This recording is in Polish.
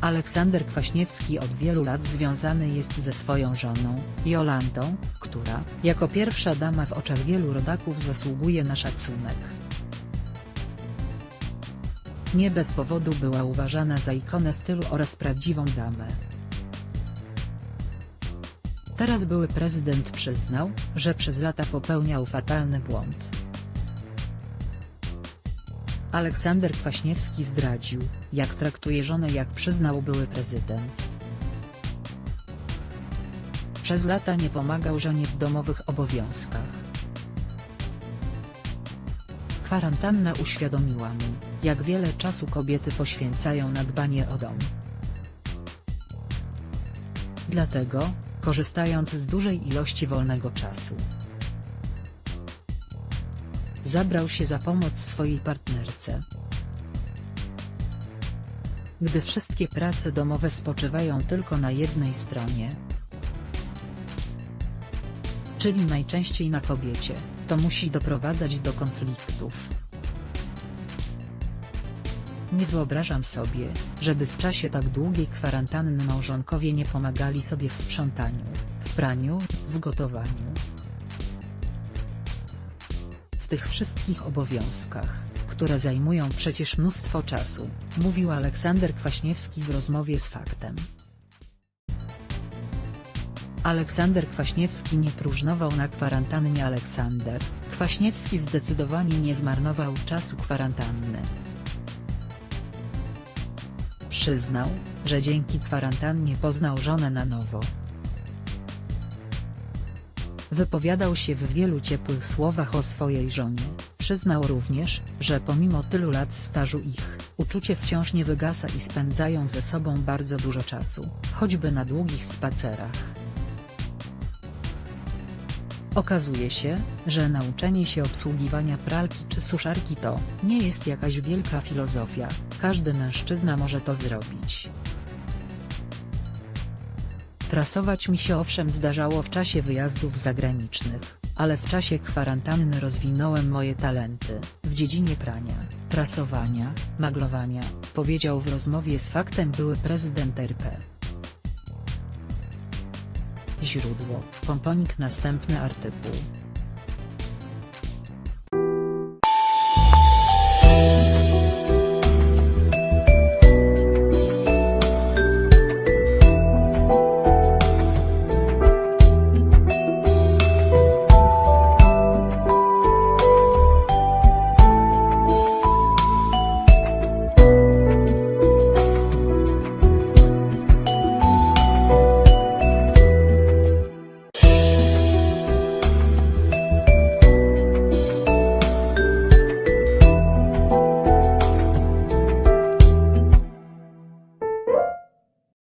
Aleksander Kwaśniewski od wielu lat związany jest ze swoją żoną, Jolantą, która, jako pierwsza dama w oczach wielu rodaków zasługuje na szacunek. Nie bez powodu była uważana za ikonę stylu oraz prawdziwą damę. Teraz były prezydent przyznał, że przez lata popełniał fatalny błąd. Aleksander Kwaśniewski zdradził, jak traktuje żonę jak przyznał były prezydent. Przez lata nie pomagał żonie w domowych obowiązkach. Kwarantanna uświadomiła mu, jak wiele czasu kobiety poświęcają na dbanie o dom. Dlatego, korzystając z dużej ilości wolnego czasu, zabrał się za pomoc swojej partnerce. Gdy wszystkie prace domowe spoczywają tylko na jednej stronie, czyli najczęściej na kobiecie, to musi doprowadzać do konfliktów. Nie wyobrażam sobie, żeby w czasie tak długiej kwarantanny małżonkowie nie pomagali sobie w sprzątaniu, w praniu, w gotowaniu. Tych wszystkich obowiązkach, które zajmują przecież mnóstwo czasu, mówił Aleksander Kwaśniewski w rozmowie z Faktem. Aleksander Kwaśniewski nie próżnował na kwarantannie Aleksander, Kwaśniewski zdecydowanie nie zmarnował czasu kwarantanny. Przyznał, że dzięki kwarantannie poznał żonę na nowo. Wypowiadał się w wielu ciepłych słowach o swojej żonie, przyznał również, że pomimo tylu lat stażu ich, uczucie wciąż nie wygasa i spędzają ze sobą bardzo dużo czasu, choćby na długich spacerach. Okazuje się, że nauczenie się obsługiwania pralki czy suszarki to nie jest jakaś wielka filozofia, każdy mężczyzna może to zrobić. Prasować mi się owszem zdarzało w czasie wyjazdów zagranicznych, ale w czasie kwarantanny rozwinąłem moje talenty w dziedzinie prania, prasowania, maglowania, powiedział w rozmowie z Faktem były prezydent RP. Źródło, Pomponik Następny artykuł